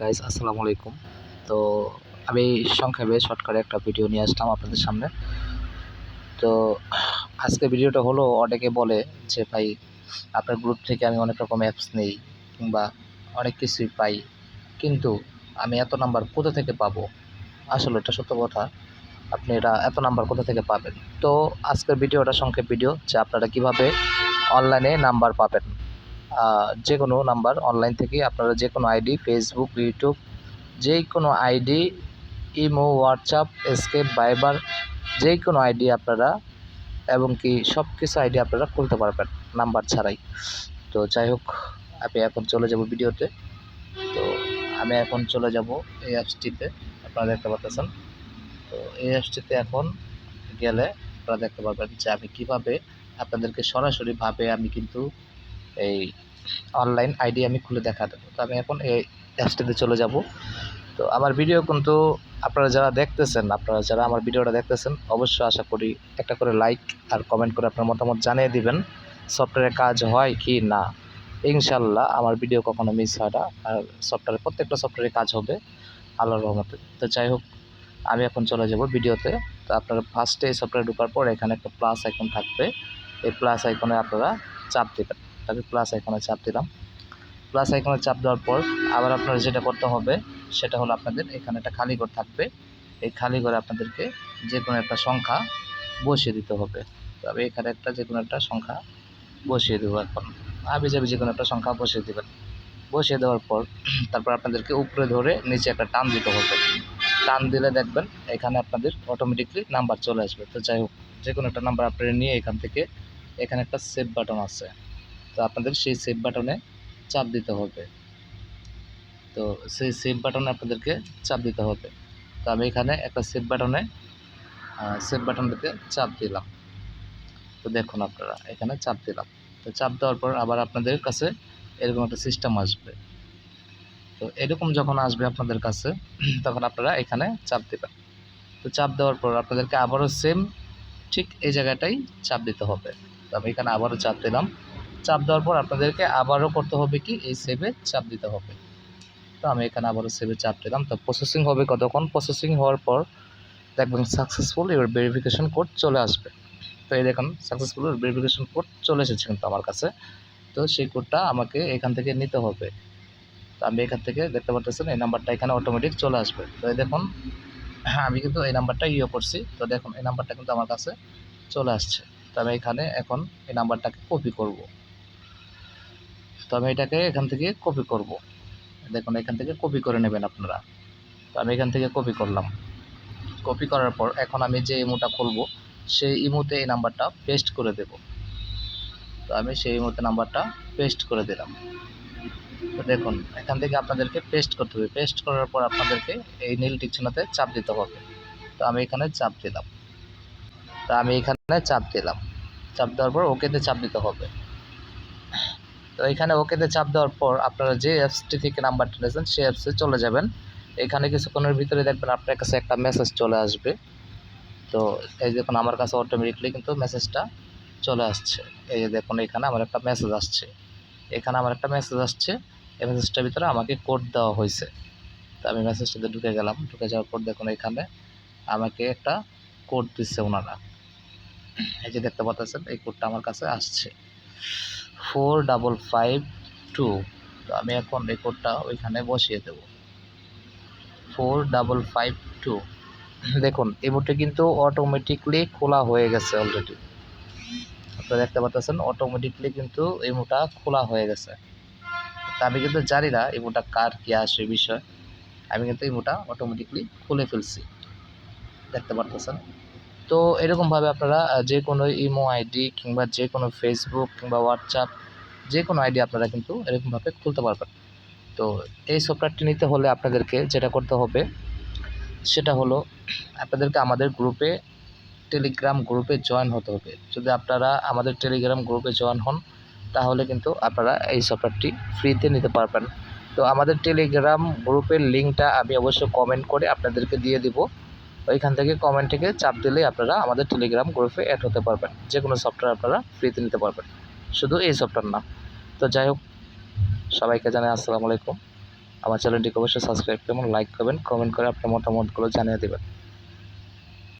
Guys আসসালামু আলাইকুম। তো আমি সংক্ষেপে শর্টকাটে একটা ভিডিও নিয়ে আসলাম আপনাদের সামনে। তো আজকে ভিডিওটা হলো, অনেকে বলে যে, ভাই, আপনার গ্রুপ থেকে আমি অনেক রকম অ্যাপস নেই কিংবা অনেক কিছুই পাই। কিন্তু আমি এত নাম্বার কোথা থেকে পাবো? আসলে এটা সত্য কথা। আপনি এটা এত নাম্বার কোথা থেকে পাবেন? তো আজকের ভিডিওটা সংক্ষেপ ভিডিও যে, আপনারা কীভাবে অনলাইনে নাম্বার পাবেন। যে কোনো নাম্বার অনলাইন থেকে আপনারা যে কোনো আইডি ফেসবুক ইউটিউব যে কোনো ID imo WhatsApp Skype Viber যে কোনো আইডি আপনারা এবং কি সব কিছু আইডি আপনারা খুলতে পারবেন নাম্বার ছাড়াই। তো যাই হোক, আমি এখন চলে যাব ভিডিওতে। তো আমি এখন চলে যাব এই অ্যাপসটিতে আপনারা দেখতে পাচ্ছেন তো এই অ্যাপসটিতে এখন গেলে আপনারা দেখতে পারবেন যে আমি কীভাবে আপনাদেরকে সরাসরিভাবে আমি কিন্তু এই অনলাইন আইডি আমি খুলে দেখা দেবো। তো আমি এখন এই অ্যাপসটিতে চলে যাব। তো আমার ভিডিও কিন্তু আপনারা যারা দেখতেছেন, আপনারা যারা আমার ভিডিওটা দেখতেছেন, অবশ্যই আশা করি একটা করে লাইক আর কমেন্ট করে আপনার মতামত জানিয়ে দিবেন। সফটওয়্যারের কাজ হয় কি না? ইনশাল্লাহ আমার ভিডিও কখনো মিস হয় না। আর সফটওয়্যারে প্রত্যেকটা সফটওয়্যারে কাজ হবে আল্লাহর রহমতে। তো যাই হোক, আমি এখন চলে যাব ভিডিওতে তো আপনারা ফার্স্টে সফটওয়্যারে ঢোকার পর এখানে একটা প্লাস আইকন থাকবে। এই প্লাস আইকনে আপনারা চাপ দেবেন। আমি প্লাস আইকনে চাপ দিলাম। প্লাস আইকনে চাপ দেওয়ার পর আবার আপনারা যেটা করতে হবে, সেটা হলো আপনাদের এখানে একটা খালি ঘর থাকবে। এই খালি ঘরে আপনাদেরকে যে কোনো একটা সংখ্যা বসিয়ে দিতে হবে। তবে এখানে একটা যে কোনো একটা সংখ্যা বসিয়ে দেবো এখন। আবি যাবি যে কোনো একটা সংখ্যা বসিয়ে দেবেন। বসিয়ে দেওয়ার পর তারপর আপনাদেরকে উপরে ধরে নিচে একটা টান দিতে হবে। টান দিলে দেখবেন এখানে আপনাদের অটোমেটিকলি নাম্বার চলে আসবে। তো যাই হোক যে কোনো একটা নাম্বার আপনারা নিয়ে এখান থেকে এখানে একটা সেভ বাটন আছে। তো আপনাদের সেই সেভ বাটনে চাপ দিতে হবে। তো সেই সেভ বাটনে আপনাদেরকে চাপ দিতে হবে। তো আমি এখানে একটা সেভ বাটনে সেভ বাটনটাতে চাপ দিলাম। তো দেখুন আপনারা, এখানে চাপ দিলাম। তো চাপ দেওয়ার পর আবার আপনাদের কাছে এরকম একটা সিস্টেম আসবে। তো এরকম যখন আসবে আপনাদের কাছে, তখন আপনারা এখানে চাপ দেবেন। তো চাপ দেওয়ার পর আপনাদেরকে আবারও সেম ঠিক এই জায়গাটাই চাপ দিতে হবে। তো আমি এখানে আবারও চাপ দিলাম। চাপ দেওয়ার পর আপনাদেরকে আবারও করতে হবে কি? এই সেভে চাপ দিতে হবে। তো আমি এখানে আবারও সেভে চাপ দিলাম। তো প্রসেসিং হবে কতক্ষণ? প্রসেসিং হওয়ার পর দেখবেন সাকসেসফুল এবার ভেরিফিকেশন কোড চলে আসবে। তো এই দেখুন সাকসেসফুল ভেরিফিকেশন কোড চলে এসেছে কিন্তু আমার কাছে। তো সেই কোডটা আমাকে এখান থেকে নিতে হবে। তো আমি এখান থেকে দেখতে পাচ্ছেন, এই নাম্বারটা এখানে অটোমেটিক চলে আসবে। তো এই দেখুন হ্যাঁ আমি কিন্তু এই নাম্বারটা ইয়ে করছি। তো দেখুন, এই নাম্বারটা কিন্তু আমার কাছে চলে আসছে। তো আমি এখানে এখন এই নাম্বারটাকে কপি করব। আমি এটাকে এখান থেকে কপি করব। দেখুন, এখান থেকে কপি করে নেবেন আপনারা। তো আমি এখান থেকে কপি করলাম। কপি করার পর এখন আমি যে ইমোটা খুলব, সেই ইমোতে এই নাম্বারটা পেস্ট করে দেব। তো আমি সেই ইমোতে নাম্বারটা পেস্ট করে দিলাম। তো দেখুন, এখান থেকে আপনাদেরকে পেস্ট করতে হবে। পেস্ট করার পর আপনাদেরকে এই নীল টিকচিহ্নতে চাপ দিতে হবে। তো আমি এখানে চাপ দিলাম। তো আমি এখানে চাপ দিলাম। চাপ দেওয়ার পর ওকেতে চাপ দিতে হবে। তো এখানে ওকেতে চাপ দেওয়ার পর আপনারা যে অ্যাপসটি থেকে নাম্বারটা নিয়েছেন, সেই অ্যাপসে চলে যাবেন। এখানে কিছুক্ষণের ভিতরে দেখবেন আপনার কাছে একটা মেসেজ চলে আসবে। তো এই দেখুন, আমার কাছে অটোমেটিকলি কিন্তু মেসেজটা চলে আসছে। এই যে দেখুন, এখানে আমার একটা মেসেজ আসছে। এখানে আমার একটা মেসেজ আসছে। এই মেসেজটার ভিতরে আমাকে কোড দেওয়া হয়েছে। তো আমি মেসেজটাতে ঢুকে গেলাম। ঢুকে যাওয়ার পর দেখুন, এখানে আমাকে একটা কোড দিচ্ছে ওনারা। এই যে দেখতে পাচ্ছেন, এই কোডটা আমার কাছে আসছে। ফোর ডাবল ফাইভ টু তো আমি এখন এই কোডটা ওইখানে বসিয়ে দেব। ফোর ডাবল ফাইভ টু দেখুন এমোটে কিন্তু অটোমেটিকলি খোলা হয়ে গেছে অলরেডি আপনারা দেখতে পাচ্ছেন অটোমেটিকলি কিন্তু ইমোটা খোলা হয়ে গেছে। আমি কিন্তু জানি না ইমোটা কার কি আসে বিষয়। আমি কিন্তু ইমোটা অটোমেটিকলি খুলে ফেলছি। দেখতে পারতেছেন? তো এরকমভাবে আপনারা যে কোনো ইমো আইডি কিংবা যে কোনো ফেসবুক কিংবা হোয়াটসঅ্যাপ যে কোনো আইডি আপনারা কিন্তু এরকমভাবে খুলতে পারবেন। তো এই সফটওয়্যারটি নিতে হলে আপনাদেরকে যেটা করতে হবে, সেটা হলো আপনাদেরকে আমাদের গ্রুপে টেলিগ্রাম গ্রুপে জয়েন হতে হবে। যদি আপনারা আমাদের টেলিগ্রাম গ্রুপে জয়েন হন, তাহলে কিন্তু আপনারা এই সফটওয়্যারটি ফ্রিতে নিতে পারবেন। তো আমাদের টেলিগ্রাম গ্রুপের লিঙ্কটা আমি অবশ্যই কমেন্ট করে আপনাদেরকে দিয়ে দিব। ওইখান থেকে কমেন্ট থেকে চাপ দিলেই আপনারা আমাদের টেলিগ্রাম গ্রুপে অ্যাড হতে পারবেন। যে কোনো সফটওয়্যার আপনারা ফ্রিতে নিতে পারবেন। শুধু এই সফটওয়্যার না। তো যাই হোক, সবাইকে জানাই আসসালামু আলাইকুম। আমার চ্যানেলটিকে অবশ্যই সাবস্ক্রাইব করবেন লাইক করবেন কমেন্ট করে আপনার মতামতগুলো জানিয়ে দেবেন।